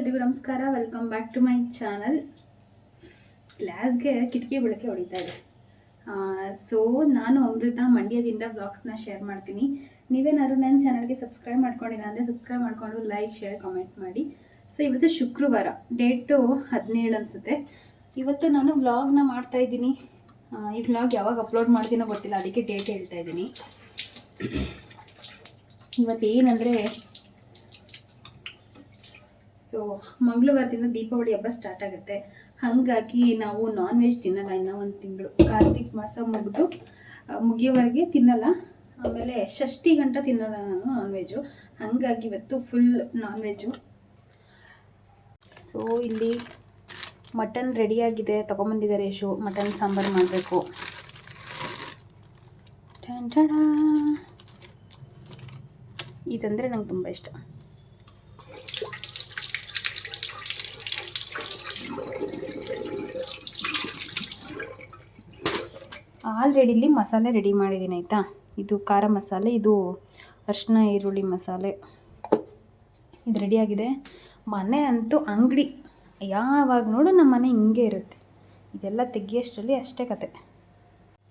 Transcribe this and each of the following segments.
ಎಲ್ರಿಗೂ ನಮಸ್ಕಾರ. Welcome back to my channel ಗ್ಲಾಸ್ಗೆ ಕಿಟಕಿ ಬೆಳಕೆ ಹೊಡಿತಾ ಇದೆ. ಸೊ ನಾನು ಅಮೃತ ಮಂಡ್ಯದಿಂದ ಬ್ಲಾಗ್ಸ್ನ ಶೇರ್ ಮಾಡ್ತೀನಿ. ನೀವೇನಾದ್ರು ನನ್ನ ಚಾನಲ್ಗೆ ಸಬ್ಸ್ಕ್ರೈಬ್ ಮಾಡ್ಕೊಂಡಿಲ್ಲ ಅಂದರೆ ಸಬ್ಸ್ಕ್ರೈಬ್ ಮಾಡಿಕೊಂಡು ಲೈಕ್ ಶೇರ್ ಕಾಮೆಂಟ್ ಮಾಡಿ. ಸೊ ಇವತ್ತು ಶುಕ್ರವಾರ ಡೇಟು ಹದಿನೇಳು ಅನಿಸುತ್ತೆ. ಇವತ್ತು ನಾನು ವ್ಲಾಗ್ನ ಮಾಡ್ತಾ ಇದ್ದೀನಿ. ಈ ವ್ಲಾಗ್ ಯಾವಾಗ ಅಪ್ಲೋಡ್ ಮಾಡ್ತೀನೋ ಗೊತ್ತಿಲ್ಲ, ಅದಕ್ಕೆ ಡೇಟ್ ಹೇಳ್ತಾ ಇದ್ದೀನಿ. ಇವತ್ತೇನೆಂದರೆ ಸೊ ಮಂಗಳವಾರದಿಂದ ದೀಪಾವಳಿ ಹಬ್ಬ ಸ್ಟಾರ್ಟ್ ಆಗುತ್ತೆ. ಹಾಗಾಗಿ ನಾವು ನಾನ್ ವೆಜ್ ತಿನ್ನಲ್ಲ ಇನ್ನೂ ಒಂದು ತಿಂಗಳು. ಕಾರ್ತಿಕ್ ಮಾಸ ಮುಗಿದು ಮುಗಿಯೋವರೆಗೆ ತಿನ್ನಲ್ಲ. ಆಮೇಲೆ ಷಷ್ಠಿ ಗಂಟ ತಿನ್ನಲ್ಲ ನಾನು ನಾನ್ ವೆಜ್ಜು ಹಾಗಾಗಿ ಇವತ್ತು ಫುಲ್ ನಾನ್ ವೆಜ್ಜು ಸೊ ಇಲ್ಲಿ ಮಟನ್ ರೆಡಿಯಾಗಿದೆ ತೊಗೊಂಬಂದಿದ್ದಾರೆ ಯಶು. ಮಟನ್ ಸಾಂಬಾರು ಮಾಡಬೇಕು. ಇದಂದರೆ ನಂಗೆ ತುಂಬ ಇಷ್ಟ. ಆಲ್ರೆಡಿ ಇಲ್ಲಿ ಮಸಾಲೆ ರೆಡಿ ಮಾಡಿದ್ದೀನಿ ಆಯಿತಾ? ಇದು ಖಾರ ಮಸಾಲೆ, ಇದು ಅರಿಶಿನ ಈರುಳ್ಳಿ ಮಸಾಲೆ. ಇದು ರೆಡಿಯಾಗಿದೆ ಮನೆ ಅಂತೂ ಅಂಗಡಿ. ಯಾವಾಗ ನೋಡು ನಮ್ಮ ಮನೆ ಹಿಂಗೆ ಇರುತ್ತೆ. ಇದೆಲ್ಲ ತೆಗಿಯೋಷ್ಟರಲ್ಲಿ ಅಷ್ಟೇ ಕತೆ.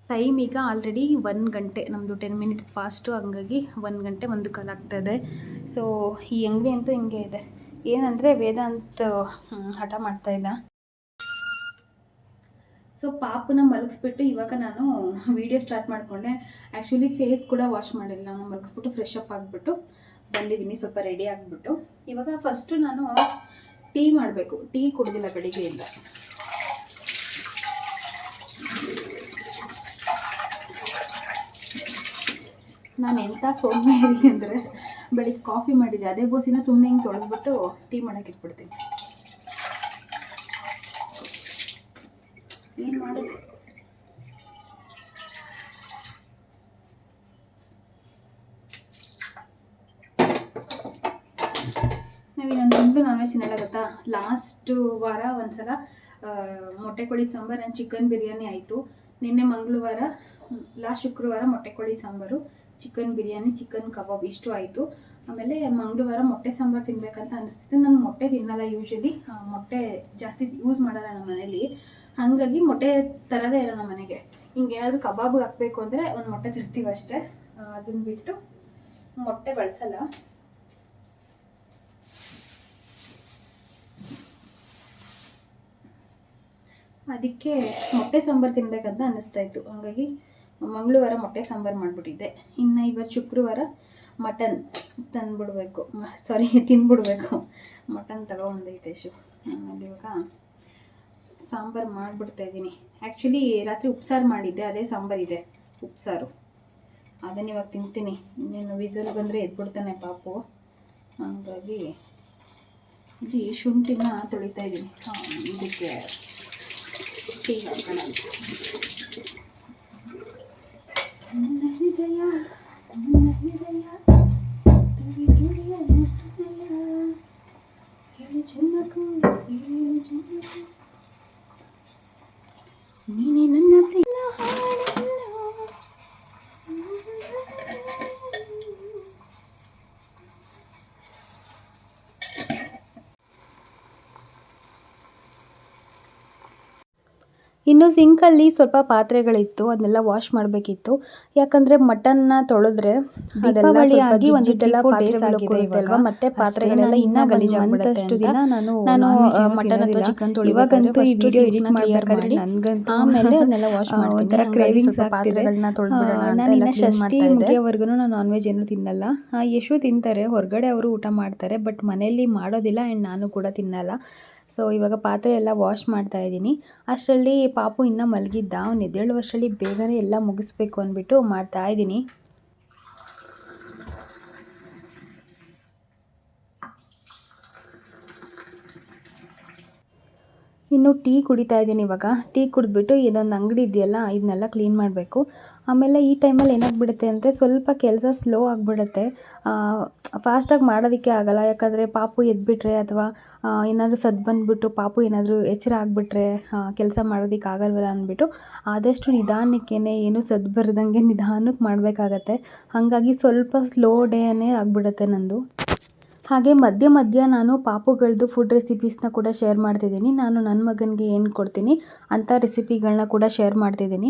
ಟೈಮ್ ಈಗ ಆಲ್ರೆಡಿ ಒಂದು ಗಂಟೆ. ನಮ್ಮದು ಟೆನ್ ಮಿನಿಟ್ಸ್ ಫಾಸ್ಟು ಹಂಗಾಗಿ ಒಂದು ಗಂಟೆ ಒಂದು ಕಾಲ ಆಗ್ತಾಯಿದೆ ಸೊ ಈ ಅಂಗಡಿ ಅಂತೂ ಹಿಂಗೆ ಇದೆ. ಏನಂದರೆ ವೇದಾಂತ್ ಹಠ ಮಾಡ್ತಾ ಇದ್ದ. ಸೊ ಪಾಪನ ಮಲಗಿಸ್ಬಿಟ್ಟು ಇವಾಗ ನಾನು ವಿಡಿಯೋ ಸ್ಟಾರ್ಟ್ ಮಾಡಿಕೊಂಡೆ. ಆ್ಯಕ್ಚುಲಿ ಫೇಸ್ ಕೂಡ ವಾಶ್ ಮಾಡಿಲ್ಲ. ನಾನು ಮಲಗಿಸ್ಬಿಟ್ಟು ಫ್ರೆಶ್ ಅಪ್ ಆಗಿಬಿಟ್ಟು ಬಂದಿದ್ದೀನಿ. ಸ್ವಲ್ಪ ರೆಡಿ ಆಗಿಬಿಟ್ಟು. ಇವಾಗ ಫಸ್ಟು ನಾನು ಟೀ ಮಾಡಬೇಕು. ಟೀ ಕುಡ್ದಿಲ್ಲ ಬೆಳಿಗ್ಗೆಯಿಂದ. ನಾನು ಎಂಥ ಸೋಂಬೇರಿ ಅಂದರೆ, ಬೆಳಿಗ್ಗೆ ಕಾಫಿ ಮಾಡಿದ್ದೆ. ಅದೇ ಬೋಸಿನ ಸುಮ್ಮನೆ ಹಿಂಗೆ ತೊಳೆದ್ಬಿಟ್ಟು ಟೀ ಮಾಡೋಕೆ ಇಟ್ಬಿಡ್ತೀನಿ. ಏನು ಮಾಡೋದು? ನಾವು ತಿಂಗಳು ನಾನ್ ವೆಜ್ ತಿನ್ನಲ್ಲ ಗೊತ್ತಾ? ಲಾಸ್ಟ್ ವಾರ ಒಂದ್ಸಲ ಮೊಟ್ಟೆ ಕೋಳಿ ಸಾಂಬಾರು ನಾನು ಚಿಕನ್ ಬಿರಿಯಾನಿ ಆಯಿತು. ನಿನ್ನೆ ಮಂಗಳವಾರ ಲಾಸ್ಟ್ ಶುಕ್ರವಾರ ಮೊಟ್ಟೆ ಕೋಳಿ ಸಾಂಬಾರು ಚಿಕನ್ ಬಿರಿಯಾನಿ ಚಿಕನ್ ಕಬಾಬ್ ಇಷ್ಟು ಆಯಿತು. ಆಮೇಲೆ ಮಂಗಳವಾರ ಮೊಟ್ಟೆ ಸಾಂಬಾರು ತಿನ್ಬೇಕಂತ ಅನಿಸ್ತಿತ್ತು. ನಾನು ಮೊಟ್ಟೆ ತಿನ್ನಲ್ಲ ಯೂಶಲಿ ಮೊಟ್ಟೆ ಜಾಸ್ತಿ ಯೂಸ್ ಮಾಡಲ್ಲ ನಮ್ಮ ಮನೇಲಿ. ಹಾಗಾಗಿ ಮೊಟ್ಟೆ ತರದೇ ಇರೋಣ ಮನೆಗೆ. ಹಿಂಗೆ ಏನಾದರೂ ಕಬಾಬ್ ಹಾಕಬೇಕು ಅಂದರೆ ಒಂದು ಮೊಟ್ಟೆ ತಿರ್ತೀವಿ ಅಷ್ಟೇ. ಅದನ್ನ ಬಿಟ್ಟು ಮೊಟ್ಟೆ ಬಳಸಲ್ಲ. ಅದಕ್ಕೆ ಮೊಟ್ಟೆ ಸಾಂಬಾರು ತಿನ್ಬೇಕಂತ ಅನ್ನಿಸ್ತಾ ಇತ್ತು. ಹಾಗಾಗಿ ಮಂಗಳವಾರ ಮೊಟ್ಟೆ ಸಾಂಬಾರು ಮಾಡಿಬಿಟ್ಟಿದ್ದೆ. ಇನ್ನು ಇವತ್ತು ಶುಕ್ರವಾರ ಮಟನ್ ತಂದುಬಿಡ್ಬೇಕು. ಸಾರಿ ತಿಂದ್ಬಿಡ್ಬೇಕು ಮಟನ್ ತಗೊಂಡೈತೆ ಶು ಇವಾಗ ಸಾಂಬಾರು ಮಾಡಿಬಿಡ್ತಾ ಇದ್ದೀನಿ. ಆ್ಯಕ್ಚುಲಿ ರಾತ್ರಿ ಉಪ್ಸಾರು ಮಾಡಿದ್ದೆ, ಅದೇ ಸಾಂಬಾರಿದೆ ಉಪ್ಸಾರು. ಅದನ್ನ ಇವಾಗ ತಿಂತೀನಿ. ಇನ್ನೇನು ವಿಸಲ್ ಬಂದರೆ ಎದ್ಬಿಡ್ತಾನೆ ಪಾಪು. ಹಾಗಾಗಿ ಇಲ್ಲಿ ಶುಂಠಿನ ತೊಳಿತಾ ಇದ್ದೀನಿ. ಇದಕ್ಕೆ ಟೀ ಹಾಕೋಣ. ಹೃದಯ ಚೆನ್ನಕು ಜನ್ಮಕ್ಕೂ. ನೀನೇ ನನ್ನ ಪ್ರಿಯ. ಸಿಂಕಲ್ಲಿ ಸ್ವಲ್ಪ ಪಾತ್ರೆಗಳಿತ್ತು ಅದನ್ನೆಲ್ಲ ವಾಶ್ ಮಾಡಬೇಕಿತ್ತು. ಯಾಕಂದ್ರೆ ಮಟನ್ನ ತೊಳೆದ್ರೆ ಆಗಿ ಒಂದು ಡೇಸ್ ಅಲ್ವಾ ಮತ್ತೆ ಪಾತ್ರೆ ಪಾತ್ರೆಗಳೆಲ್ಲ ನಾನು ಇನ್ನೂ ಗಲೀಜಾಗ್ಬಿಡುತ್ತೆ ದಿನ ನಾನು ಮಟನ್ ಅಥವಾ ಚಿಕನ್ ಇವಾಗಂತೂ ಈ ವಿಡಿಯೋ ಎಡಿಟ್ ಮಾಡಬೇಕಾದ್ರೆ ಮಾಡಿ. ಆಮೇಲೆ ಅದನ್ನೆಲ್ಲ ವಾಶ್ ಮಾಡ್ತೀನಿ. ಒಂಥರ ಸ್ವಲ್ಪ ಪಾತ್ರೆಗಳನ್ನ ತೊಳೆದ್ಬಿಡೋಣ ನಾನು ಇನ್ನ ಷಷ್ಠಿ ಮುಗಿಯೋವರೆಗೂ ನಾನು ನಾನ್ ವೆಜ್ ಏನು ತಿನ್ನಲ್ಲ. ಯಶು ತಿಂತಾರೆ ಹೊರಗಡೆ ಅವರು ಊಟ ಮಾಡ್ತಾರೆ ಬಟ್ ಮನೆಯಲ್ಲಿ ಮಾಡೋದಿಲ್ಲ ಆ್ಯಂಡ್ ನಾನು ಕೂಡ ತಿನ್ನಲ್ಲ. ಸೊ ಇವಾಗ ಪಾತ್ರೆ ಎಲ್ಲ ವಾಶ್ ಮಾಡ್ತಾ ಇದ್ದೀನಿ. ಅಷ್ಟರಲ್ಲಿ ಪಾಪು ಇನ್ನೂ ಮಲಗಿದ್ದ. ಅವ್ನು ಎದ್ದೇಳುವಷ್ಟರಲ್ಲಿ ಬೇಗನೆ ಎಲ್ಲ ಮುಗಿಸ್ಬೇಕು ಅಂದ್ಬಿಟ್ಟು ಮಾಡ್ತಾ ಇದ್ದೀನಿ. ಇನ್ನು ಟೀ ಕುಡಿತಾ ಇದ್ದೀನಿ ಇವಾಗ. ಟೀ ಕುಡಿದ್ಬಿಟ್ಟು ಇದೊಂದು ಅಂಗಡಿ ಇದೆಯಲ್ಲ ಇದನ್ನೆಲ್ಲ ಕ್ಲೀನ್ ಮಾಡಬೇಕು. ಆಮೇಲೆ ಈ ಟೈಮಲ್ಲಿ ಏನಾಗ್ಬಿಡುತ್ತೆ ಅಂದರೆ ಸ್ವಲ್ಪ ಕೆಲಸ ಸ್ಲೋ ಆಗಿಬಿಡುತ್ತೆ. ಫಾಸ್ಟಾಗಿ ಮಾಡೋದಕ್ಕೆ ಆಗಲ್ಲ. ಯಾಕಂದರೆ ಪಾಪು ಎದ್ಬಿಟ್ರೆ ಅಥವಾ ಏನಾದರೂ ಸದ್ದು ಬಂದುಬಿಟ್ಟು ಪಾಪು ಏನಾದರೂ ಎಚ್ಚರ ಆಗಿಬಿಟ್ರೆ ಕೆಲಸ ಮಾಡೋದಕ್ಕೆ ಆಗಲ್ವಲ್ಲ ಅಂದ್ಬಿಟ್ಟು ಆದಷ್ಟು ನಿಧಾನಕ್ಕೇ ಏನು ಸದ್ದು ಬರದಂಗೆ ನಿಧಾನಕ್ಕೆ ಮಾಡಬೇಕಾಗತ್ತೆ. ಹಾಗಾಗಿ ಸ್ವಲ್ಪ ಸ್ಲೋ ಡೇನೇ ಆಗಿಬಿಡುತ್ತೆ ನಂದು. ಹಾಗೆ ಮಧ್ಯ ಮಧ್ಯ ನಾನು ಪಾಪುಗಳದ್ದು ಫುಡ್ ರೆಸಿಪೀಸ್ನ ಕೂಡ ಶೇರ್ ಮಾಡ್ತಿದ್ದೀನಿ. ನಾನು ನನ್ನ ಮಗನಿಗೆ ಏನು ಕೊಡ್ತೀನಿ ಅಂಥ ರೆಸಿಪಿಗಳನ್ನ ಕೂಡ ಶೇರ್ ಮಾಡ್ತಿದ್ದೀನಿ.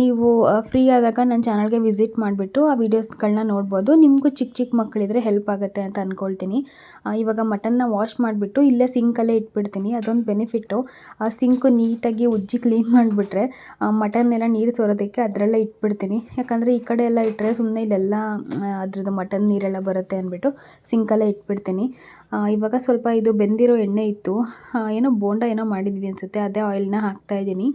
ನೀವು ಫ್ರೀ ಆದಾಗ ನನ್ನ ಚಾನಲ್ಗೆ ವಿಸಿಟ್ ಮಾಡಿಬಿಟ್ಟು ಆ ವೀಡಿಯೋಸ್ಗಳನ್ನ ನೋಡ್ಬೋದು. ನಿಮಗೂ ಚಿಕ್ಕ ಚಿಕ್ಕ ಮಕ್ಕಳಿದ್ರೆ ಹೆಲ್ಪ್ ಆಗುತ್ತೆ ಅಂತ ಅಂದ್ಕೊಳ್ತೀನಿ ಇವಾಗ ಮಟನ್ನ ವಾಶ್ ಮಾಡಿಬಿಟ್ಟು ಇಲ್ಲೇ ಸಿಂಕಲ್ಲೇ ಇಟ್ಬಿಡ್ತೀನಿ. ಅದೊಂದು ಬೆನಿಫಿಟ್ಟು ಆ ಸಿಂಕು ನೀಟಾಗಿ ಉಜ್ಜಿ ಕ್ಲೀನ್ ಮಾಡಿಬಿಟ್ರೆ ಮಟನ್ ಎಲ್ಲ ನೀರು ಸೋರೋದಕ್ಕೆ ಅದರಲ್ಲೇ ಇಟ್ಬಿಡ್ತೀನಿ. ಯಾಕಂದರೆ ಈ ಕಡೆ ಎಲ್ಲ ಇಟ್ಟರೆ ಸುಮ್ಮನೆ ಇಲ್ಲೆಲ್ಲ ಅದ್ರದ್ದು ಮಟನ್ ನೀರೆಲ್ಲ ಬರುತ್ತೆ ಅಂದ್ಬಿಟ್ಟು ಸಿಂಕಲ್ಲೇ ಇಟ್ಬಿಡ್ತೀನಿ. ಇವಾಗ ಸ್ವಲ್ಪ ಇದು ಬೆಂದಿರೋ ಎಣ್ಣೆ ಇತ್ತು. ಏನೋ ಬೋಂಡ ಏನೋ ಮಾಡಿದ್ವಿ ಅನಿಸುತ್ತೆ. ಅದೇ ಆಯಿಲ್ನ ಹಾಕ್ತಾಯಿದ್ದೀನಿ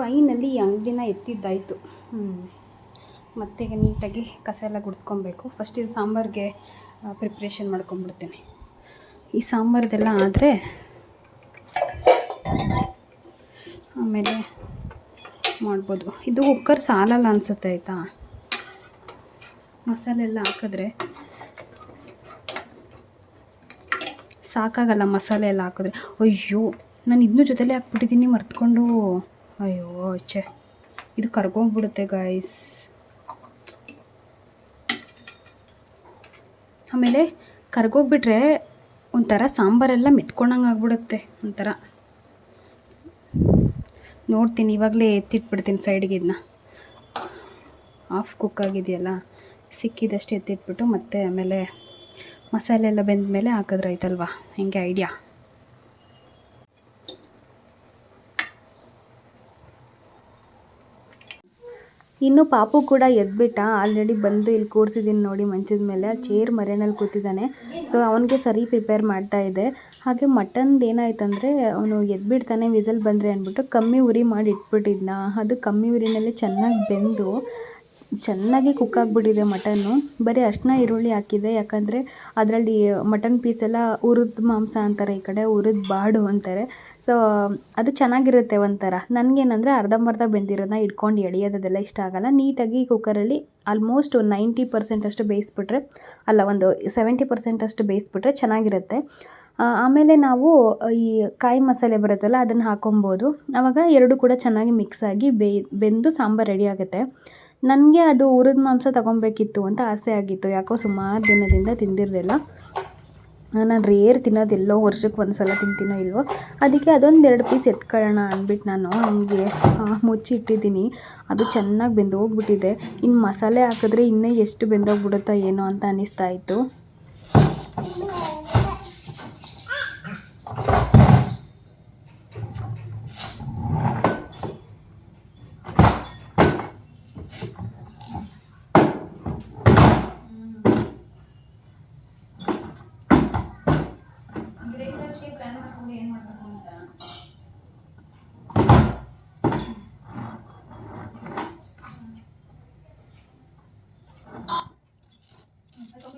ಫೈನಲ್ಲಿ ಅಂಗಡಿನ ಎತ್ತಿದ್ದಾಯಿತು. ಮತ್ತೆ ನೀಟಾಗಿ ಕಸ ಎಲ್ಲ ಗುಡಿಸ್ಕೊಬೇಕು. ಫಸ್ಟ್ ಇದು ಸಾಂಬಾರಿಗೆ ಪ್ರಿಪ್ರೇಷನ್ ಮಾಡ್ಕೊಂಬಿಡ್ತೀನಿ ಈ ಸಾಂಬಾರ್ದೆಲ್ಲ ಆದರೆ, ಆಮೇಲೆ ಮಾಡ್ಬೋದು. ಇದು ಕುಕ್ಕರ್ ಸಾಲಲ್ಲ ಅನಿಸುತ್ತೆ ಆಯಿತಾ? ಮಸಾಲೆ ಎಲ್ಲ ಹಾಕಿದ್ರೆ ಸಾಕಾಗಲ್ಲ ಮಸಾಲೆ ಎಲ್ಲ ಹಾಕಿದ್ರೆ. ಅಯ್ಯೋ, ನಾನು ಇದನ್ನೂ ಜೊತೆಲೇ ಹಾಕ್ಬಿಟ್ಟಿದ್ದೀನಿ, ಮರ್ತ್ಕೊಂಡು. ಅಯ್ಯೋ, ಛೆ. ಇದು ಕರ್ಕೊಂಬಿಡುತ್ತೆ ಗಾಯ್ಸ್ ಆಮೇಲೆ ಕರ್ಗೋಗ್ಬಿಟ್ರೆ ಒಂಥರ ಸಾಂಬಾರೆಲ್ಲ ಮೆತ್ಕೊಂಡಂಗೆ ಆಗ್ಬಿಡುತ್ತೆ, ಒಂಥರ. ನೋಡ್ತೀನಿ, ಇವಾಗಲೇ ಎತ್ತಿಟ್ಬಿಡ್ತೀನಿ ಸೈಡ್ಗೆ ಇದನ್ನ ಆಫ್ ಕುಕ್ ಆಗಿದೆಯಲ್ಲ, ಸಿಕ್ಕಿದಷ್ಟು ಎತ್ತಿಟ್ಬಿಟ್ಟು ಮತ್ತೆ ಆಮೇಲೆ ಮಸಾಲೆ ಎಲ್ಲ ಬೆಂದ ಮೇಲೆ ಹಾಕಿದ್ರೆ ಆಯ್ತಲ್ವಾ? ಹೆಂಗೆ ಐಡಿಯಾ ಇನ್ನು ಪಾಪು ಕೂಡ ಎದ್ಬಿಟ್ಟ. ಆಲ್ರೆಡಿ ಬಂದು ಇಲ್ಲಿ ಕೂರಿಸಿದ್ದೀನಿ ನೋಡಿ ಮಂಚದ ಮೇಲೆ. ಚೇರ್ ಮರೆಯಲ್ಲಿ ಕೂತಿದ್ದಾನೆ. ಸೊ ಅವನಿಗೆ ಸರಿ ಪ್ರಿಪೇರ್ ಮಾಡ್ತಾ ಇದೆ. ಹಾಗೆ ಮಟನ್ದು ಏನಾಯ್ತಂದರೆ, ಅವನು ಎದ್ಬಿಡ್ತಾನೆ, ವಿಸಲ್ ಬಂದರೆ ಅಂದ್ಬಿಟ್ಟು ಕಮ್ಮಿ ಉರಿ ಮಾಡಿ ಇಟ್ಬಿಟ್ಟಿದ್ನ. ಅದು ಕಮ್ಮಿ ಉರಿನಲ್ಲಿ ಚೆನ್ನಾಗಿ ಬೆಂದು, ಚೆನ್ನಾಗಿ ಕುಕ್ ಆಗಿಬಿಟ್ಟಿದೆ ಮಟನ್ನು. ಬರೀ ಅಷ್ಟನ್ನ ಈರುಳ್ಳಿ ಹಾಕಿದೆ. ಯಾಕಂದರೆ ಅದರಲ್ಲಿ ಮಟನ್ ಪೀಸೆಲ್ಲ ಉರಿದ ಮಾಂಸ ಅಂತಾರೆ ಈ ಕಡೆ ಹುರಿದ ಬಾಡು ಅಂತಾರೆ. ಸೊ ಅದು ಚೆನ್ನಾಗಿರುತ್ತೆ ಒಂಥರ. ನನಗೇನಂದರೆ ಅರ್ಧಂಬರ್ಧ ಬೆಂದಿರೋದನ್ನ ಇಟ್ಕೊಂಡು ಎಳೆಯೋದೆಲ್ಲ ಇಷ್ಟ ಆಗಲ್ಲ. ನೀಟಾಗಿ ಕುಕ್ಕರಲ್ಲಿ ಆಲ್ಮೋಸ್ಟ್ ಒಂದು ನೈಂಟಿ ಪರ್ಸೆಂಟಷ್ಟು ಬೇಯಿಸ್ಬಿಟ್ರೆ, ಅಲ್ಲ ಒಂದು ಸೆವೆಂಟಿ ಪರ್ಸೆಂಟಷ್ಟು ಬೇಯಿಸ್ಬಿಟ್ರೆ ಚೆನ್ನಾಗಿರುತ್ತೆ. ಆಮೇಲೆ ನಾವು ಈ ಕಾಯಿ ಮಸಾಲೆ ಬರುತ್ತಲ್ಲ, ಅದನ್ನು ಹಾಕೊಬೋದು. ಆವಾಗ ಎರಡು ಕೂಡ ಚೆನ್ನಾಗಿ ಮಿಕ್ಸ್ ಆಗಿ ಬೇಯ್ ಬೆಂದು ಸಾಂಬಾರು ರೆಡಿ ಆಗುತ್ತೆ. ನನಗೆ ಅದು ಹುರಿದ ಮಾಂಸ ತಗೊಬೇಕಿತ್ತು ಅಂತ ಆಸೆ ಆಗಿತ್ತು. ಯಾಕೋ ಸುಮಾರು ದಿನದಿಂದ ತಿಂದಿರಲಿಲ್ಲ. ನಾನು ರೇರ್ ತಿನ್ನೋದು ಎಲ್ಲೋ ವರ್ಷಕ್ಕೆ ಒಂದು ಸಲ ತಿಂತೀನೋ ಇಲ್ವೋ, ಅದಕ್ಕೆ ಅದೊಂದು ಎರಡು ಪೀಸ್ ಎತ್ಕೊಳ್ಳೋಣ ಅಂದ್ಬಿಟ್ಟು ನಾನು ಹಂಗೆ ಮುಚ್ಚಿ ಇಟ್ಟಿದ್ದೀನಿ ಅದು ಚೆನ್ನಾಗಿ ಬೆಂದೋಗ್ಬಿಟ್ಟಿದೆ. ಇನ್ನು ಮಸಾಲೆ ಹಾಕಿದ್ರೆ ಇನ್ನೂ ಎಷ್ಟು ಬೆಂದೋಗ್ಬಿಡುತ್ತೋ ಏನೋ ಅಂತ ಅನ್ನಿಸ್ತಾ ಇತ್ತು.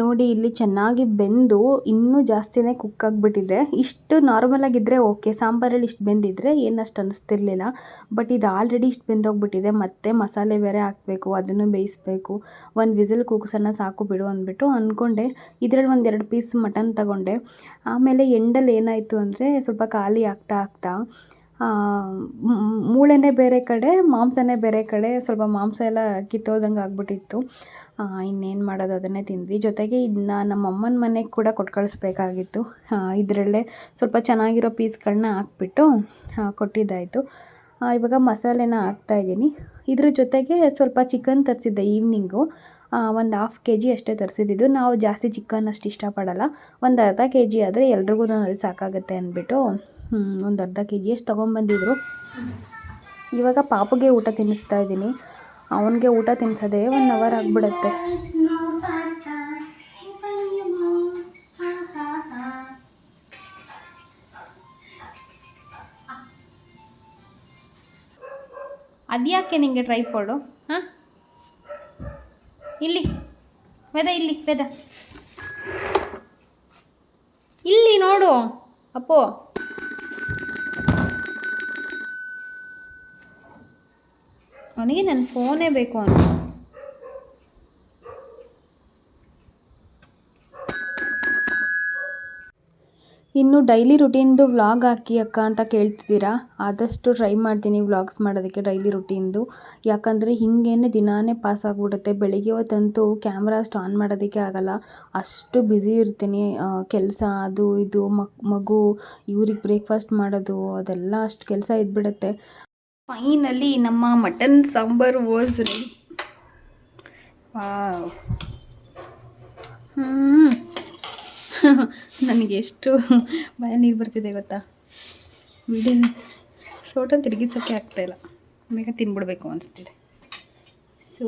ನೋಡಿ ಇಲ್ಲಿ ಚೆನ್ನಾಗಿ ಬೆಂದು ಇನ್ನೂ ಜಾಸ್ತಿನೇ ಕುಕ್ ಆಗಿಬಿಟ್ಟಿದೆ. ಇಷ್ಟು ನಾರ್ಮಲಾಗಿದ್ದರೆ ಓಕೆ ಸಾಂಬಾರಲ್ಲಿ ಇಷ್ಟು ಬೆಂದಿದ್ರೆ ಏನಷ್ಟು ಅನ್ನಿಸ್ತಿರ್ಲಿಲ್ಲ ಬಟ್ ಇದು ಆಲ್ರೆಡಿ ಇಷ್ಟು ಬೆಂದೋಗ್ಬಿಟ್ಟಿದೆ. ಮತ್ತೆ ಮಸಾಲೆ ಬೇರೆ ಹಾಕಬೇಕು, ಅದನ್ನು ಬೇಯಿಸಬೇಕು. ಒಂದು ವಿಸಿಲ್ ಕೂಗ್ಸೋಣ ಸಾಕು ಬಿಡು ಅಂದ್ಬಿಟ್ಟು ಅಂದ್ಕೊಂಡೆ. ಇದರಲ್ಲಿ ಒಂದು ಎರಡು ಪೀಸ್ ಮಟನ್ ತಗೊಂಡೆ. ಆಮೇಲೆ ಎಂಡಲ್ಲಿ ಏನಾಯಿತು ಅಂದರೆ ಸ್ವಲ್ಪ ಖಾಲಿ ಆಗ್ತಾ ಆಗ್ತಾ ಮೂಳೆನೇ ಬೇರೆ ಕಡೆ, ಮಾಂಸನೇ ಬೇರೆ ಕಡೆ ಸ್ವಲ್ಪ ಮಾಂಸ ಎಲ್ಲ ಕಿತ್ತೋದಂಗೆ ಆಗ್ಬಿಟ್ಟಿತ್ತು. ಇನ್ನೇನು ಮಾಡೋದು ಅದನ್ನೇ ತಿಂದ್ವಿ. ಜೊತೆಗೆ ಇದನ್ನ ನಮ್ಮ ಅಮ್ಮನ ಮನೆಗೆ ಕೂಡ ಕೊಟ್ಟು ಕಳಿಸ್ಬೇಕಾಗಿತ್ತು. ಇದರಲ್ಲೇ ಸ್ವಲ್ಪ ಚೆನ್ನಾಗಿರೋ ಪೀಸ್ಗಳನ್ನ ಹಾಕ್ಬಿಟ್ಟು ಕೊಟ್ಟಿದ್ದಾಯಿತು. ಇವಾಗ ಮಸಾಲೆನ ಹಾಕ್ತಾಯಿದ್ದೀನಿ ಇದ್ರ ಜೊತೆಗೆ ಸ್ವಲ್ಪ ಚಿಕನ್ ತರಿಸಿದ್ದೆ ಈವ್ನಿಂಗು ಒಂದು ಹಾಫ್ ಕೆ ಜಿ ಅಷ್ಟೇ ತರಿಸಿದ್ದು ನಾವು ಜಾಸ್ತಿ ಚಿಕನ್ ಅಷ್ಟು ಇಷ್ಟಪಡಲ್ಲ. ಒಂದು ಅರ್ಧ ಕೆ ಜಿ ಆದರೆ ಎಲ್ರಿಗೂ ಸಾಕಾಗುತ್ತೆ ಅಂದ್ಬಿಟ್ಟು ಒಂದು ಅರ್ಧ ಕೆ ಜಿ ಅಷ್ಟು ತೊಗೊಂಬಂದಿದ್ರು ಇವಾಗ ಪಾಪುಗೆ ಊಟ ತಿನ್ನಿಸ್ತಾ ಇದ್ದೀನಿ. ಅವನಿಗೆ ಊಟ ತಿನ್ನಿಸೋದೇ ಒನ್ ಅವರ್ ಆಗಿಬಿಡುತ್ತೆ. ಅದ್ಯಾಕೆ ನಿಮಗೆ ಕೊಡು ಹಾಂ? ಇಲ್ಲಿ. ವೇದ ಇಲ್ಲಿ ವೇದ. ಇಲ್ಲಿ ನೋಡು ಅಪ್ಪು. ಅವನಿಗೆ ನನ್ನ ಫೋನೇ ಬೇಕು ಅಂತ. ಇನ್ನು ಡೈಲಿ ರುಟೀನ್ದು ವ್ಲಾಗ್ ಹಾಕಿ ಅಕ್ಕ ಅಂತ ಕೇಳ್ತಿದ್ದೀರಾ? ಆದಷ್ಟು ಟ್ರೈ ಮಾಡ್ತೀನಿ ವ್ಲಾಗ್ಸ್ ಮಾಡೋದಕ್ಕೆ ಡೈಲಿ ರುಟೀನ್ದು. ಯಾಕಂದರೆ ಹಿಂಗೇನೆ ದಿನಾನೇ ಪಾಸ್ ಆಗಿಬಿಡುತ್ತೆ. ಬೆಳಿಗ್ಗೆ ಹೊತ್ತಂತೂ ಕ್ಯಾಮ್ರಾ ಅಷ್ಟು ಆನ್ ಮಾಡೋದಕ್ಕೆ ಆಗಲ್ಲ. ಅಷ್ಟು ಬ್ಯುಸಿ ಇರ್ತೀನಿ. ಕೆಲಸ ಅದು ಇದು ಮಗು, ಇವ್ರಿಗೆ ಬ್ರೇಕ್ಫಾಸ್ಟ್ ಮಾಡೋದು ಅದೆಲ್ಲ ಅಷ್ಟು ಕೆಲಸ ಇದ್ಬಿಡುತ್ತೆ. ಫೈನಲಿ ನಮ್ಮ ಮಟನ್ ಸಾಂಬಾರು ವಾಸ್ ರೆಡಿ ಹ್ಞೂ ನನಗೆ ಎಷ್ಟು ಭಯ ನೀರು ಬರ್ತಿದೆ ಗೊತ್ತಾ? ವಿಡಿಯೋ ಸೋಟ ತಿರುಗಿಸೋಕ್ಕೆ ಆಗ್ತಾಯಿಲ್ಲ ಬೇಗ ತಿನ್ಬಿಡ್ಬೇಕು ಅನಿಸ್ತಿದೆ. ಸೊ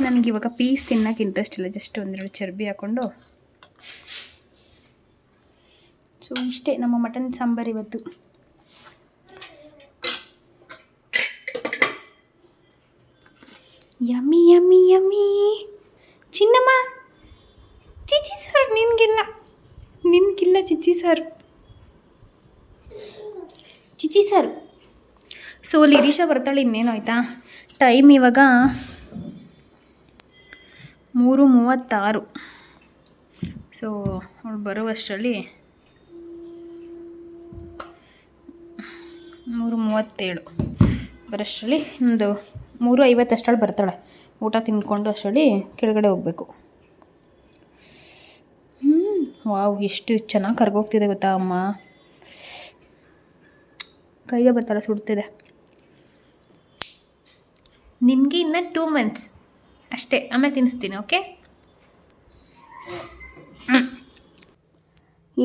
ನನಗಿವಾಗ ಪೀಸ್ ತಿನ್ನೋಕೆ ಇಂಟ್ರೆಸ್ಟ್ ಇಲ್ಲ. ಜಸ್ಟ್ ಒಂದೆರಡು ಚರ್ಬಿ ಹಾಕ್ಕೊಂಡು ಸೊ, ಇಷ್ಟೇ ನಮ್ಮ ಮಟನ್ ಸಾಂಬಾರು ಇವತ್ತು. Yummy yummy yummy. ಚಿನ್ನಮ್ಮ ಚಿಚಿ ಸರ್ ನಿನಗಿಲ್ಲ. ನಿನಗಿಲ್ಲ ಚಿಚಿ ಸರ್. ಚಿಚಿ ಸರ್. ಸೊ ಲಿರೀಶಾ ಬರ್ತಾಳೆ ಇನ್ನೇನು ಆಯಿತಾ? ಟೈಮ್ ಇವಾಗ ಮೂರು ಮೂವತ್ತಾರು. ಸೊ, ಅವಳು ಬರುವಷ್ಟರಲ್ಲಿ ಮೂರು ಮೂವತ್ತೇಳು ಬರೋಷ್ಟರಲ್ಲಿ ಒಂದು ಮೂರು ಐವತ್ತಷ್ಟರಲ್ಲಿ ಬರ್ತಾಳೆ. ಊಟ ತಿಂದ್ಕೊಂಡು ಅಷ್ಟರಲ್ಲಿ ಕೆಳಗಡೆ ಹೋಗಬೇಕು. ಹ್ಞೂ ವಾವ್, ಎಷ್ಟು ಚೆನ್ನಾಗಿ ಕರ್ಗೋಗ್ತಿದೆ ಗೊತ್ತಾ ಅಮ್ಮ. ಕೈಗೆ ಬರ್ತಾಳೆ, ಸುಡ್ತಿದೆ. ನಿಮಗೆ ಇನ್ನೂ ಟೂ ಮಂತ್ಸ್ ಅಷ್ಟೇ, ಆಮೇಲೆ ತಿನ್ನಿಸ್ತೀನಿ ಓಕೆ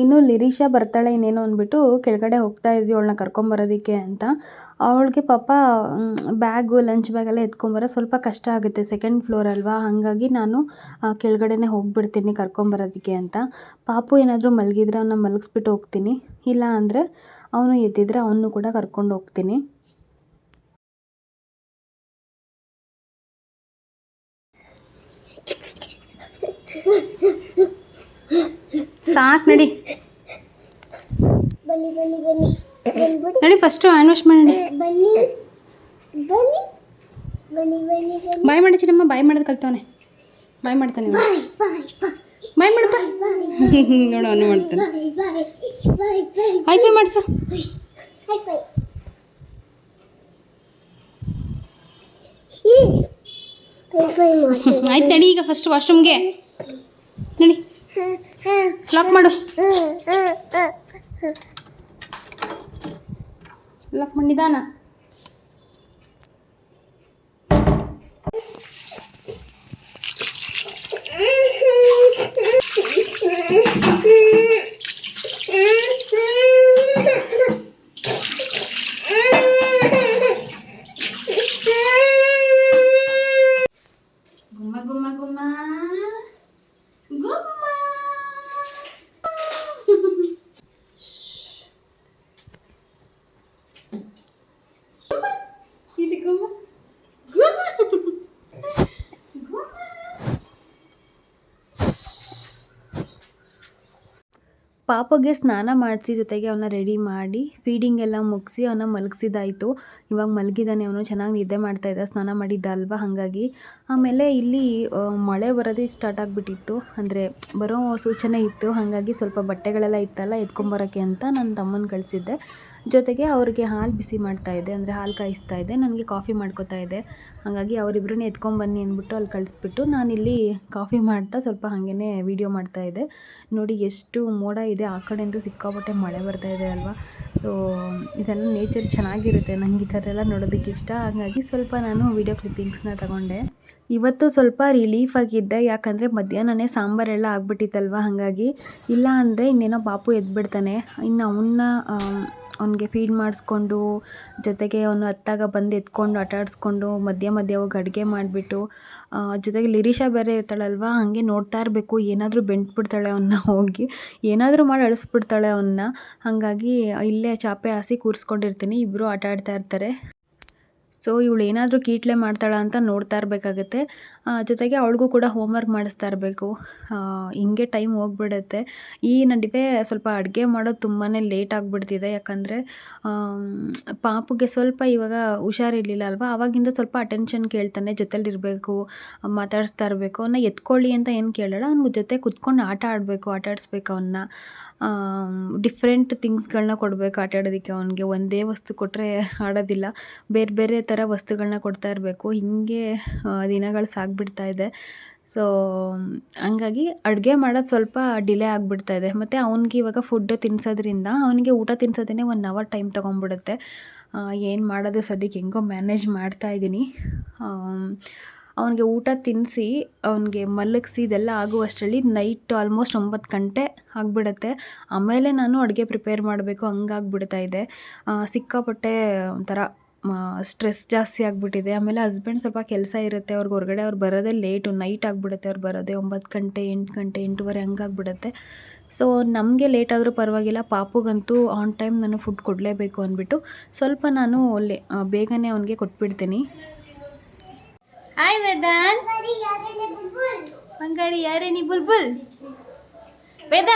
ಇನ್ನು ಲಿರೀಶಾ ಬರ್ತಾಳೆ ಇನ್ನೇನು ಅಂದ್ಬಿಟ್ಟು ಕೆಳಗಡೆ ಹೋಗ್ತಾ ಇದ್ವಿ ಅವಳನ್ನ ಕರ್ಕೊಂಬರೋದಕ್ಕೆ ಅಂತ. ಅವಳಿಗೆ ಪಾಪ ಬ್ಯಾಗು ಲಂಚ್ ಬ್ಯಾಗೆಲ್ಲ ಎತ್ಕೊಂಬರೋ ಸ್ವಲ್ಪ ಕಷ್ಟ ಆಗುತ್ತೆ. ಸೆಕೆಂಡ್ ಫ್ಲೋರ್ ಅಲ್ವಾ? ಹಾಗಾಗಿ ನಾನು ಕೆಳಗಡೆನೇ ಹೋಗ್ಬಿಡ್ತೀನಿ ಕರ್ಕೊಂಬರೋದಕ್ಕೆ ಅಂತ. ಪಾಪು ಏನಾದರೂ ಮಲಗಿದ್ರೆ ಅವನ್ನ ಮಲಗಿಸ್ಬಿಟ್ಟು ಹೋಗ್ತೀನಿ. ಇಲ್ಲ ಅಂದರೆ ಅವನು ಎದ್ದಿದ್ರೆ ಅವನು ಕೂಡ ಕರ್ಕೊಂಡು ಹೋಗ್ತೀನಿ. ಸಾಕು ನಡಿ. ಬನ್ನಿ ಬನ್ನಿ ಬನ್ನಿ. ಬಂದ್ಬಿಡಿ ನಡಿ ಫಸ್ಟು ಹ್ಯಾಂಡ್ ವಾಶ್ ಮಾಡಿ ಬನ್ನಿ ಬನ್ನಿ ಬನ್ನಿ ಬನ್ನಿ ಬನ್ನಿ. ಬಾಯ್ ಮಾಡಿ ಚಿನ್ನಮ್ಮ ಬಾಯ್ ಮಾಡೋದು ಕಲ್ತವನೆ. ಬಾಯ್ ಮಾಡ್ತಾನೆ ಇವ. ಬಾಯ್ ಬಾಯ್ ಬಾಯ್. ಮಾಡಪ್ಪ ಬಾಯ್ ನೋಡು ಅವನು ಮಾಡ್ತಾನೆ. Bye bye bye bye high five ಮಾಡಿಸು. ಹೈ ಫೈ ಹೈ ಫೈ ಮಾಡ್ತೀನಿ. ಆಯ್ತು ನಡಿ ಈಗ ಫಸ್ಟ್ ವಾಶ್ರೂಮ್ಗೆ ನಡಿ. ಲಾಕ್ ಮಾಡು. ಲಾಕ್ ಮಾಡಿ ನಿಧಾನ. ಗುಮ್ಮ ಪಾಪಗೆ ಸ್ನಾನ ಮಾಡಿಸಿ ಜೊತೆಗೆ ಅವನ್ನ ರೆಡಿ ಮಾಡಿ ಫೀಡಿಂಗ್ ಎಲ್ಲ ಮುಗಿಸಿ ಅವನ್ನ ಮಲಗಿಸಿದಾಯಿತು. ಇವಾಗ ಮಲಗಿದ್ದಾನೆ ಅವನು, ಚೆನ್ನಾಗಿ ನಿದ್ದೆ ಮಾಡ್ತಾ ಇದ್ದ, ಸ್ನಾನ ಮಾಡಿದ್ದ ಅಲ್ವಾ ಹಾಗಾಗಿ. ಆಮೇಲೆ ಇಲ್ಲಿ ಮಳೆ ಬರೋದೇ ಸ್ಟಾರ್ಟ್ ಆಗಿಬಿಟ್ಟಿತ್ತು. ಅಂದರೆ ಬರೋ ಸೂಚನೆ ಇತ್ತು, ಹಾಗಾಗಿ ಸ್ವಲ್ಪ ಬಟ್ಟೆಗಳೆಲ್ಲ ಇತ್ತಲ್ಲ ಎತ್ಕೊಂಬರೋಕ್ಕೆ ಅಂತ ನನ್ನ ತಮ್ಮನ ಕಳಿಸಿದ್ದೆ. ಜೊತೆಗೆ ಅವ್ರಿಗೆ ಹಾಲು ಬಿಸಿ ಮಾಡ್ತಾ ಇದ್ದೆ, ಅಂದರೆ ಹಾಲು ಕಾಯಿಸ್ತಾ ಇದ್ದೆ, ನನಗೆ ಕಾಫಿ ಮಾಡ್ಕೊತಾ ಇದೆ ಹಾಗಾಗಿ ಅವರಿಬ್ಬರನ್ನೇ ಎತ್ಕೊಂಬನ್ನಿ ಅಂದ್ಬಿಟ್ಟು ಅಲ್ಲಿ ಕಳಿಸ್ಬಿಟ್ಟು ನಾನಿಲ್ಲಿ ಕಾಫಿ ಮಾಡ್ತಾ ಸ್ವಲ್ಪ ಹಾಗೇ ವೀಡಿಯೋ ಮಾಡ್ತಾ ಇದ್ದೆ. ನೋಡಿ ಎಷ್ಟು ಮೋಡ ಇದೆ, ಆ ಕಡೆಯಿಂದ ಸಿಕ್ಕಾಪಟ್ಟೆ ಮಳೆ ಬರ್ತಾ ಇದೆ ಅಲ್ವಾ? ಸೊ ಇದೆಲ್ಲ ನೇಚರ್ ಚೆನ್ನಾಗಿರುತ್ತೆ ನನಗೆ ಈ ಥರ ಎಲ್ಲ ನೋಡೋದಕ್ಕೆ ಇಷ್ಟ. ಹಾಗಾಗಿ ಸ್ವಲ್ಪ ನಾನು ವೀಡಿಯೋ ಕ್ಲಿಪ್ಪಿಂಗ್ಸ್ನ ತಗೊಂಡೆ. ಇವತ್ತು ಸ್ವಲ್ಪ ರಿಲೀಫ್ ಆಗಿದ್ದೆ, ಯಾಕಂದರೆ ಮಧ್ಯಾಹ್ನನೇ ಸಾಂಬಾರೆಲ್ಲ ಆಗ್ಬಿಟ್ಟಿತ್ತಲ್ವ? ಹಾಗಾಗಿ ಇಲ್ಲ ಅಂದರೆ ಇನ್ನೇನೋ ಪಾಪು ಎದ್ಬಿಡ್ತಾನೆ. ಇನ್ನು ಅವನ್ನ ಅವ್ನಿಗೆ ಫೀಡ್ ಮಾಡಿಸ್ಕೊಂಡು, ಜೊತೆಗೆ ಅವನು ಅತ್ತಾಗ ಬಂದು ಎತ್ಕೊಂಡು, ಆಟ ಆಡಿಸ್ಕೊಂಡು, ಮಧ್ಯ ಮಧ್ಯ ಹೋಗಿ ಅಡುಗೆ ಮಾಡಿಬಿಟ್ಟು ಜೊತೆಗೆ ಲಿರಿಷಾ ಬೇರೆ ಇರ್ತಾಳಲ್ವಾ, ಹಾಗೆ ನೋಡ್ತಾ ಇರಬೇಕು, ಏನಾದರೂ ಬೆಂಟ್ಬಿಡ್ತಾಳೆ ಅವನ್ನ ಹೋಗಿ, ಏನಾದರೂ ಮಾಡಿ ಅಳಿಸ್ಬಿಡ್ತಾಳೆ ಅವನ್ನ ಹಾಗಾಗಿ, ಇಲ್ಲೇ ಚಾಪೆ ಹಾಸಿ ಕೂರಿಸ್ಕೊಂಡಿರ್ತೀನಿ ಇಬ್ಬರೂ ಆಟ ಆಡ್ತಾ ಇರ್ತಾರೆ. ಸೊ ಇವಳು ಏನಾದರೂ ಕೀಟ್ಲೆ ಮಾಡ್ತಾಳ ಅಂತ ನೋಡ್ತಾ ಇರಬೇಕಾಗತ್ತೆ. ಜೊತೆಗೆ ಅವಳಿಗೂ ಕೂಡ ಹೋಮ್ವರ್ಕ್ ಮಾಡಿಸ್ತಾ ಇರಬೇಕು. ಹಿಂಗೆ ಟೈಮ್ ಹೋಗ್ಬಿಡುತ್ತೆ. ಈ ನಡುವೆ ಸ್ವಲ್ಪ ಅಡುಗೆ ಮಾಡೋದು ತುಂಬಾ ಲೇಟ್ ಆಗಿಬಿಡ್ತಿದೆ. ಯಾಕಂದರೆ ಪಾಪುಗೆ ಸ್ವಲ್ಪ ಇವಾಗ ಹುಷಾರಿರ್ಲಿಲ್ಲ ಅಲ್ವಾ? ಆವಾಗಿಂದ ಸ್ವಲ್ಪ ಅಟೆನ್ಷನ್ ಕೇಳ್ತಾನೆ ಜೊತೆಲಿರಬೇಕು ಮಾತಾಡಿಸ್ತಾ ಇರಬೇಕು. ಅವನ್ನ ಎತ್ಕೊಳ್ಳಿ ಅಂತ ಏನು ಕೇಳಲ್ಲ. ಅವ್ನ ಜೊತೆ ಕುತ್ಕೊಂಡು ಆಟ ಆಡಬೇಕು, ಆಟ ಆಡಿಸ್ಬೇಕು ಅವನ್ನ ಡಿಫ್ರೆಂಟ್ ಥಿಂಗ್ಸ್ಗಳನ್ನ ಕೊಡಬೇಕು ಆಟ ಆಡೋದಕ್ಕೆ ಅವನಿಗೆ. ಒಂದೇ ವಸ್ತು ಕೊಟ್ಟರೆ ಆಡೋದಿಲ್ಲ. ಬೇರೆ ಬೇರೆ ವಸ್ತುಗಳನ್ನ ಕೊಡ್ತಾ ಇರಬೇಕು. ಹೀಗೆ ದಿನಗಳು ಸಾಗಿಬಿಡ್ತಾ ಇದೆ. ಸೊ ಹಂಗಾಗಿ ಅಡುಗೆ ಮಾಡೋದು ಸ್ವಲ್ಪ ಡಿಲೇ ಆಗಿಬಿಡ್ತಾ ಇದೆ. ಮತ್ತು ಅವ್ನಿಗೆ ಇವಾಗ ಫುಡ್ ತಿನ್ನಿಸೋದ್ರಿಂದ ಅವನಿಗೆ ಊಟ ತಿನ್ನಿಸೋದೇ ಒನ್ ಅವರ್ ಟೈಮ್ ತೊಗೊಂಬಿಡುತ್ತೆ ಏನು ಮಾಡೋದು ಸದ್ಯಕ್ಕೆ ಹೆಂಗೋ ಮ್ಯಾನೇಜ್ ಮಾಡ್ತಾ ಇದ್ದೀನಿ ಅವನಿಗೆ ಊಟ ತಿನ್ನಿಸಿ ಅವನಿಗೆ ಮಲಗಿಸಿ ಇದೆಲ್ಲ ಆಗುವಷ್ಟರಲ್ಲಿ ನೈಟ್ ಆಲ್ಮೋಸ್ಟ್ ಒಂಬತ್ತು ಗಂಟೆ ಆಗಿಬಿಡುತ್ತೆ. ಆಮೇಲೆ ನಾನು ಅಡುಗೆ ಪ್ರಿಪೇರ್ ಮಾಡಬೇಕು, ಹಂಗಾಗ್ಬಿಡ್ತಾ ಇದೆ. ಸಿಕ್ಕಾಪಟ್ಟೆ ಒಂಥರ ಸ್ಟ್ರೆಸ್ ಜಾಸ್ತಿ ಆಗಿಬಿಟ್ಟಿದೆ. ಆಮೇಲೆ ಹಸ್ಬೆಂಡ್ ಸ್ವಲ್ಪ ಕೆಲಸ ಇರುತ್ತೆ. ಅವ್ರಿಗೆ ಹೊರಗಡೆ ಅವ್ರು ಬರೋದೇ ಲೇಟು ನೈಟ್ ಆಗಿಬಿಡುತ್ತೆ. ಅವ್ರು ಬರೋದೇ ಒಂಬತ್ತು ಗಂಟೆ ಎಂಟು ಗಂಟೆ ಎಂಟೂವರೆ ಹಂಗಾಗ್ಬಿಡುತ್ತೆ ಸೊ ನಮಗೆ ಲೇಟ್ ಆದರೂ ಪರವಾಗಿಲ್ಲ. ಪಾಪುಗಂತೂ ಆನ್ ಟೈಮ್ ನಾನು ಫುಡ್ ಕೊಡಲೇಬೇಕು ಅಂದ್ಬಿಟ್ಟು ಸ್ವಲ್ಪ ನಾನು ಲೇ ಬೇಗನೆ ಅವನಿಗೆ ಕೊಟ್ಬಿಡ್ತೀನಿ. ಹಾಯ್ ಬುಲ್ಬುಲ್? ಬಂಗಾರಿ ಯಾರೇ ನೀ ಬುಲ್ಬುಲ್? ವೇದ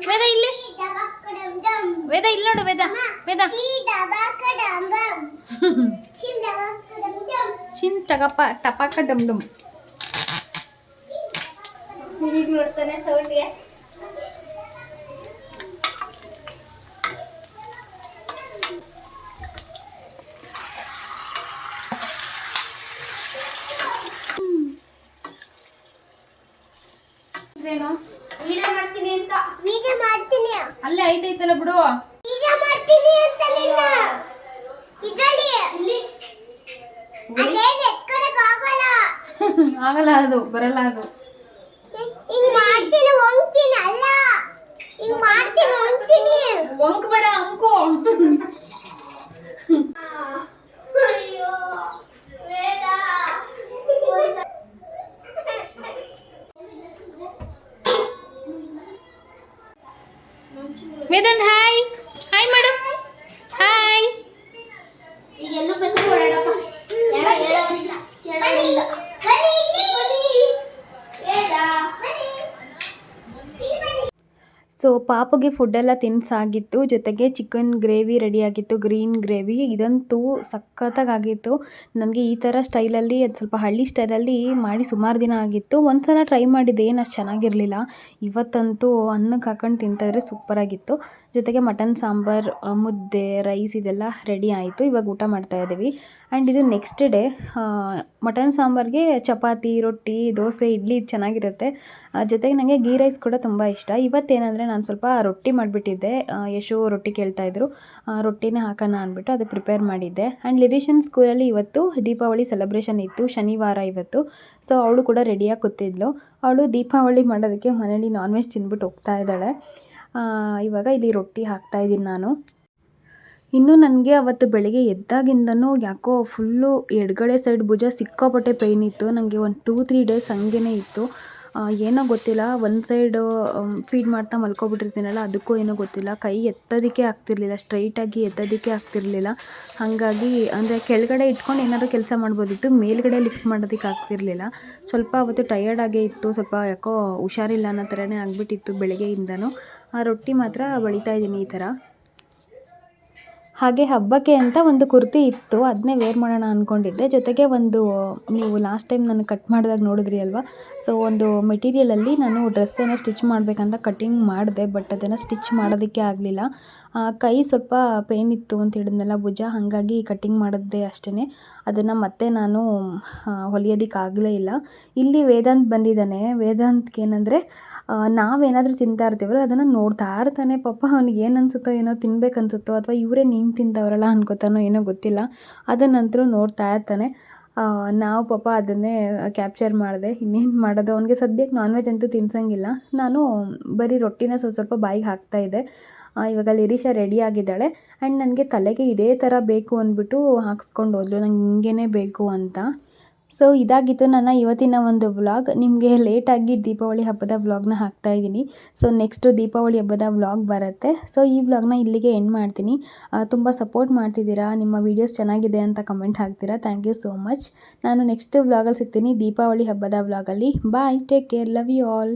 ವೇದ ಇಲ್ಲಿ ಚೀ ಡಬಕ್ಕಡಂ ಡಂ ವೇದ ಇಲ್ಲಿ ನೋಡು ವೇದ ವೇದ ಚೀ ಡಬಕ್ಕಡಂ ಡಂ ಚಿಮ್ ಡಬಕ್ಕಡಂ ಡಂ ಚಿನ್ ಟಗಪ್ಪ ಟಪಾಕ ಡಮ್ ಡಮ್ ಈಗ ನೋಡ್ತಾನೆ ಸೌಂಡ್ಗೆ ಇದೇನು ವಿಡಿಯೋ ಮಾಡ್ತೀನಿ ಅಂತ ವಿಡಿಯೋ ಮಾಡ್ತೀನಿ ಅಲ್ಲೇ ಐತೈತಲ್ಲ ಬಿಡು. ಈಗ ಮಾಡ್ತೀನಿ ಅಂತ ನಿನ್ನ. ಇದರಲ್ಲಿ. ಅದೇನು ಎತ್ಕೊಳಕ್ ಆಗಲ್ಲ. ಆಗಲ್ಲ ಅದು ಬರಲ್ಲ ಅದು. ಹಿಂಗ್ ಮಾಡ್ತೀನಿ ಹೊಂಗ್ತೀನಿ ಅಲ್ಲ. ಹಿಂಗ್ ಮಾಡ್ತೀನಿ ಹೊಂಗ್ತೀನಿ. ಒಂಕ್ ಬೇಡ ಅಂಕು ವೇದಾಂತ್ ಹಾಯ್ ಹಾಯ್ ಮಾಡು ಹಾಯ್ ಈಗ ಎಲ್ಲೂ ಬಂದು ಹೊರಡಪ್ಪ ಹೇಳ ಹೇಳ ಕೇಳೋದಿಲ್ಲ ಬನ್ನಿ ಇಲ್ಲಿ ಬನ್ನಿ ವೇದ ಬನ್ನಿ ಇಲ್ಲಿ ಬನ್ನಿ ಸೊ ಪಾಪುಗೆ ಫುಡ್ಡೆಲ್ಲ ತಿನ್ಸಾಗಿತ್ತು, ಜೊತೆಗೆ ಚಿಕನ್ ಗ್ರೇವಿ ರೆಡಿಯಾಗಿತ್ತು, ಗ್ರೀನ್ ಗ್ರೇವಿ. ಇದಂತೂ ಸಖತ್ತಾಗಿತ್ತು ನನಗೆ ಈ ಥರ ಸ್ಟೈಲಲ್ಲಿ, ಅದು ಸ್ವಲ್ಪ ಹಳ್ಳಿ ಸ್ಟೈಲಲ್ಲಿ ಮಾಡಿ ಸುಮಾರು ದಿನ ಆಗಿತ್ತು. ಒಂದು ಸಲ ಟ್ರೈ ಮಾಡಿದ್ದೆ, ಏನು ಅಷ್ಟು ಚೆನ್ನಾಗಿರಲಿಲ್ಲ. ಇವತ್ತಂತೂ ಅನ್ನಕ್ಕೆ ಹಾಕೊಂಡು ತಿಂತಾಯಿದ್ರೆ ಸೂಪರಾಗಿತ್ತು. ಜೊತೆಗೆ ಮಟನ್, ಸಾಂಬಾರು ಮುದ್ದೆ, ರೈಸ್ ಇದೆಲ್ಲ ರೆಡಿ ಆಯಿತು. ಇವಾಗ ಊಟ ಮಾಡ್ತಾ ಇದ್ದೀವಿ. ಆ್ಯಂಡ್ ಇದು ನೆಕ್ಸ್ಟ್ ಡೇ ಮಟನ್, ಸಾಂಬಾರಿಗೆ ಚಪಾತಿ, ರೊಟ್ಟಿ, ದೋಸೆ, ಇಡ್ಲಿ ಚೆನ್ನಾಗಿರುತ್ತೆ. ಜೊತೆಗೆ ನನಗೆ ಗೀ ರೈಸ್ ಕೂಡ ತುಂಬ ಇಷ್ಟ. ಇವತ್ತೇನಂದರೆ ನಾನು ಸ್ವಲ್ಪ ರೊಟ್ಟಿ ಮಾಡಿಬಿಟ್ಟಿದ್ದೆ. ಯಶು ರೊಟ್ಟಿ ಕೇಳ್ತಾಯಿದ್ರು ರೊಟ್ಟಿನೇ ಹಾಕೋಣ ಅಂದ್ಬಿಟ್ಟು ಅದು ಪ್ರಿಪೇರ್ ಮಾಡಿದ್ದೆ. ಆ್ಯಂಡ್ ಲಿರಿಷನ್ ಸ್ಕೂಲಲ್ಲಿ ಇವತ್ತು ದೀಪಾವಳಿ ಸೆಲೆಬ್ರೇಷನ್ ಇತ್ತು. ಶನಿವಾರ ಇವತ್ತು. ಸೊ ಅವಳು ಕೂಡ ರೆಡಿಯಾಗಿ ಕೂತಿದ್ಲು. ಅವಳು ದೀಪಾವಳಿ ಮಾಡೋದಕ್ಕೆ ಮನೇಲಿ ನಾನ್ ವೆಜ್ ತಿಂದ್ಬಿಟ್ಟು ಹೋಗ್ತಾ ಇದ್ದಾಳೆ. ಇವಾಗ ಇಲ್ಲಿ ರೊಟ್ಟಿ ಹಾಕ್ತಾಯಿದ್ದೀನಿ ನಾನು. ಇನ್ನು ನನಗೆ ಅವತ್ತು ಬೆಳಗ್ಗೆ ಎದ್ದಾಗಿಂದನೂ ಯಾಕೋ ಫುಲ್ಲು ಎಡಗಡೆ ಸೈಡ್ ಭುಜ ಸಿಕ್ಕಾಪಟ್ಟೆ ಪೈನ್ ಇತ್ತು. ನನಗೆ ಒಂದು ಟೂ ತ್ರೀ ಡೇಸ್ ಹಂಗೇ ಇತ್ತು. ಏನೋ ಗೊತ್ತಿಲ್ಲ, ಒಂದು ಸೈಡ್ ಫೀಡ್ ಮಾಡ್ತಾ ಮಲ್ಕೊಬಿಟ್ಟಿರ್ತೀನಲ್ಲ, ಅದಕ್ಕೂ ಏನೋ ಗೊತ್ತಿಲ್ಲ. ಕೈ ಎತ್ತೋದಕ್ಕೆ ಆಗ್ತಿರ್ಲಿಲ್ಲ ಸ್ಟ್ರೈಟಾಗಿ ಎತ್ತೋದಕ್ಕೆ ಆಗ್ತಿರ್ಲಿಲ್ಲ. ಹಾಗಾಗಿ, ಅಂದರೆ ಕೆಳಗಡೆ ಇಟ್ಕೊಂಡು ಏನಾದ್ರು ಕೆಲಸ ಮಾಡ್ಬೋದಿತ್ತು, ಮೇಲ್ಗಡೆ ಲಿಫ್ಟ್ ಮಾಡೋದಕ್ಕೆ ಆಗ್ತಿರ್ಲಿಲ್ಲ. ಸ್ವಲ್ಪ ಅವತ್ತು ಟಯರ್ಡ್ ಆಗೇ ಇತ್ತು, ಸ್ವಲ್ಪ ಯಾಕೋ ಹುಷಾರಿಲ್ಲ ಅನ್ನೋ ಥರನೇ ಆಗಿಬಿಟ್ಟಿತ್ತು ಬೆಳಗ್ಗೆಯಿಂದನೂ. ಆ ರೊಟ್ಟಿ ಮಾತ್ರ ಬಡಿತಾ ಇದ್ದೀನಿ ಈ ಥರ ಹಾಗೆ ಹಬ್ಬಕ್ಕೆ ಅಂತ ಒಂದು ಕುರ್ತಿ ಇತ್ತು. ಅದನ್ನೇ ವೇರ್ ಮಾಡೋಣ ಅಂದ್ಕೊಂಡಿದ್ದೆ ಜೊತೆಗೆ ಒಂದು, ನೀವು ಲಾಸ್ಟ್ ಟೈಮ್ ನಾನು ಕಟ್ ಮಾಡಿದಾಗ ನೋಡಿದ್ರಿ ಅಲ್ವಾ? ಸೊ ಒಂದು ಮೆಟೀರಿಯಲಲ್ಲಿ ನಾನು ಡ್ರೆಸ್ಸನ್ನು ಸ್ಟಿಚ್ ಮಾಡಬೇಕಂತ ಕಟ್ಟಿಂಗ್ ಮಾಡಿದೆ ಬಟ್ ಅದನ್ನು ಸ್ಟಿಚ್ ಮಾಡೋದಕ್ಕೆ ಆಗಲಿಲ್ಲ. ಕೈ ಸ್ವಲ್ಪ ಪೇನ್ ಇತ್ತು ಅಂತ ಹೇಳಿದ್ನಲ್ಲ ಭುಜ, ಹಾಗಾಗಿ ಕಟ್ಟಿಂಗ್ ಮಾಡಿದ್ದೆ ಅಷ್ಟೇ ಅದನ್ನು ಮತ್ತೆ ನಾನು ಹೊಲಿಯೋದಕ್ಕೆ ಆಗಲೇ ಇಲ್ಲ. ಇಲ್ಲಿ ವೇದಾಂತ್ ಬಂದಿದ್ದಾನೆ ವೇದಾಂತ್ಗೆ ಏನಂದರೆ ನಾವೇನಾದರೂ ತಿಂತಾ ಇರ್ತೀವಲ್ಲ, ಅದನ್ನು ನೋಡ್ತಾ ಇರ್ತಾನೆ. ಪಾಪ ಅವ್ನಿಗೆ ಏನು ಅನಿಸುತ್ತೋ ಏನೋ ತಿನ್ಬೇಕು ಅನಿಸುತ್ತೋ ಅಥವಾ ಇವರೇ ನೀನು ತಿಂತವರಲ್ಲ ಅನ್ಕೋತಾನೋ ಏನೋ ಗೊತ್ತಿಲ್ಲ ಅದನ್ನಂತರೂ ನೋಡ್ತಾ ಇರ್ತಾನೆ. ನಾವು ಪಾಪ ಅದನ್ನೇ ಕ್ಯಾಪ್ಚರ್ ಮಾಡಿದೆ. ಇನ್ನೇನು ಮಾಡೋದು? ಅವನಿಗೆ ಸದ್ಯಕ್ಕೆ ನಾನ್ ವೆಜ್ ಅಂತೂ ತಿನ್ಸಂಗಿಲ್ಲ. ನಾನು ಬರೀ ರೊಟ್ಟಿನ ಸ್ವಲ್ಪ ಸ್ವಲ್ಪ ಬಾಯಿಗೆ ಹಾಕ್ತಾಯಿದ್ದೆ ಇವಾಗ ಲಿರಿಷಾ ರೆಡಿ ಆಗಿದ್ದಾಳೆ. ಆ್ಯಂಡ್ ನನಗೆ ತಲೆಗೆ ಇದೇ ಥರ ಬೇಕು ಅಂದ್ಬಿಟ್ಟು ಹಾಕ್ಸ್ಕೊಂಡು ಹೋದ್ಲು. ನಂಗೆ ಹಿಂಗೇ ಬೇಕು ಅಂತ. ಸೊ ಇದಾಗಿತ್ತು ನನ್ನ ಇವತ್ತಿನ ಒಂದು ವ್ಲಾಗ್ ನಿಮಗೆ ಲೇಟಾಗಿ ದೀಪಾವಳಿ ಹಬ್ಬದ ವ್ಲಾಗ್ನ ಹಾಕ್ತಾ ಇದ್ದೀನಿ. ಸೊ ನೆಕ್ಸ್ಟು ದೀಪಾವಳಿ ಹಬ್ಬದ ವ್ಲಾಗ್ ಬರುತ್ತೆ. ಸೊ ಈ ವ್ಲಾಗ್ನ ಇಲ್ಲಿಗೆ ಎಂಡ್ ಮಾಡ್ತೀನಿ. ತುಂಬ ಸಪೋರ್ಟ್ ಮಾಡ್ತಿದ್ದೀರಾ? ನಿಮ್ಮ ವೀಡಿಯೋಸ್ ಚೆನ್ನಾಗಿದೆ ಅಂತ ಕಮೆಂಟ್ ಹಾಕ್ತೀರಾ? ಥ್ಯಾಂಕ್ ಯು ಸೋ ಮಚ್ ನಾನು ನೆಕ್ಸ್ಟ್ ವ್ಲಾಗಲ್ಲಿ ಸಿಗ್ತೀನಿ. ದೀಪಾವಳಿ ಹಬ್ಬದ ವ್ಲಾಗಲ್ಲಿ bye take care love you all